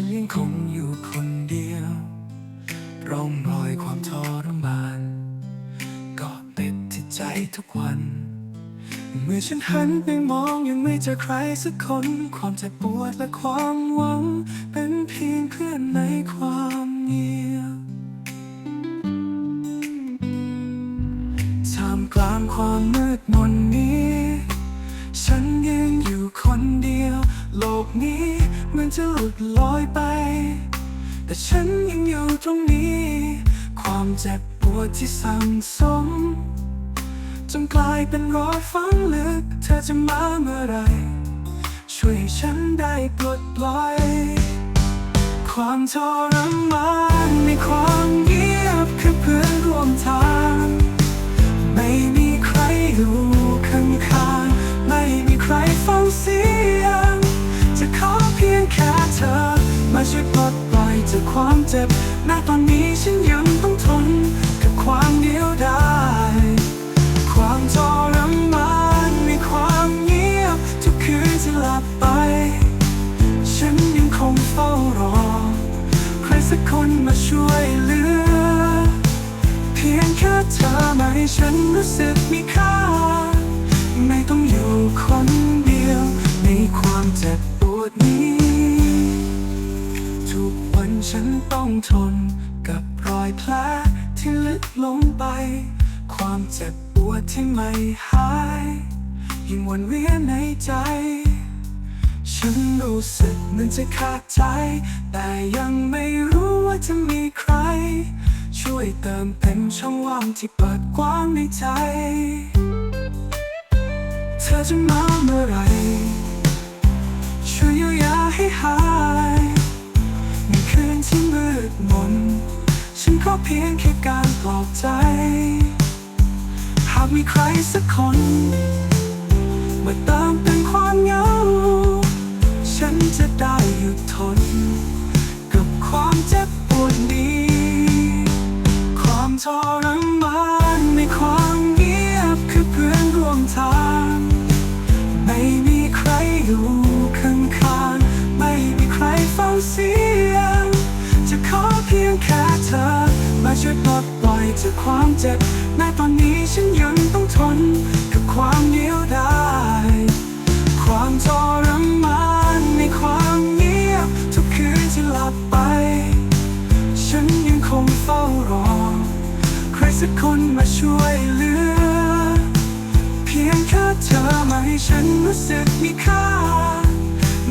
ฉันยังคงอยู่คนเดียว ร่องรอยความทรมานก็ติดที่ใจทุกวัน เมื่อฉันหันไปมองยังไม่เจอใครสักคน ความเจ็บปวดและความหวัง เป็นเพียงเพื่อนในความเงียบท่ามกลางความมืดมนนี้ ฉันยังอยู่คนเดียว โลกนี้ จะหลุดลอยไป แต่ฉันยังอยู่ตรงนี้ ความเจ็บปวดที่สั่งสม จนกลายเป็นรอยฝังลึก เธอจะมาเมื่อไร ช่วยฉันได้ปลดปล่อย ความทรมานในความเงียบคือเพื่อนร่วมทาง ไม่มีใครอยู่ข้างๆไม่มีใครฟังเสียง ช่วยปลดปล่อยจากความเจ็บแม้ตอนนี้ฉันยังต้องทน กับความเดียวดายความทรมานในความเงียบ ทุกคืนที่หลับไป ฉันยังคงเฝ้ารอ ใครสักคนมาช่วยเหลือ เพียงแค่เธอมาให้ฉันรู้สึกมีค่า ฉันต้องทนกับรอยแผลที่ลึกลงไป ความเจ็บปวดที่ไม่หาย ยิ่งวนเวียนในใจ ฉันรู้สึกเหมือนจะขาดใจ แต่ยังไม่รู้ว่าจะมีใคร ช่วยเติมเต็มช่องว่างที่เปิดกว้างในใจ เธอจะมาเมื่อไหรช่วยเยียวยาให้หาย ใจ หากมีใครสักคน มาเติมเต็มความเหงา ฉันจะได้หยุดทน กับความเจ็บปวดนี้ ความทรมานในความเงียบคือเพื่อนร่วมทาง ไม่มีใครอยู่ข้างๆไม่มีใครฟังเสียง จะขอเพียงแค่เธอ ช่วยปลดปล่อยจากความเจ็บแม้ตอนนี้ฉันยังต้องทน กับความเดียวดายความทรมานในความเงียบ ทุกคืนที่หลับไป ฉันยังคงเฝ้ารอ ใครสักคนมาช่วยเหลือ เพียงแค่เธอมาให้ฉันรู้สึกมีค่า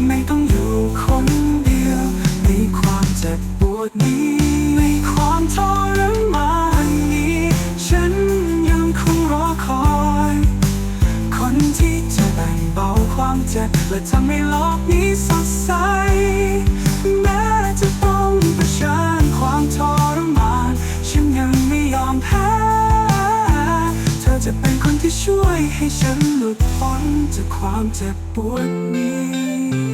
ไม่ต้องอยู่คนเดียวในความเจ็บปวดนี้ จ็บและทำให้โลกนี้สดใส แม้จะต้องเผชิญความทรมาน ฉันยังไม่ยอมแพ้ เธอจะเป็นคนที่ช่วยให้ฉันหลุดพ้นจากความเจ็บปวดนี้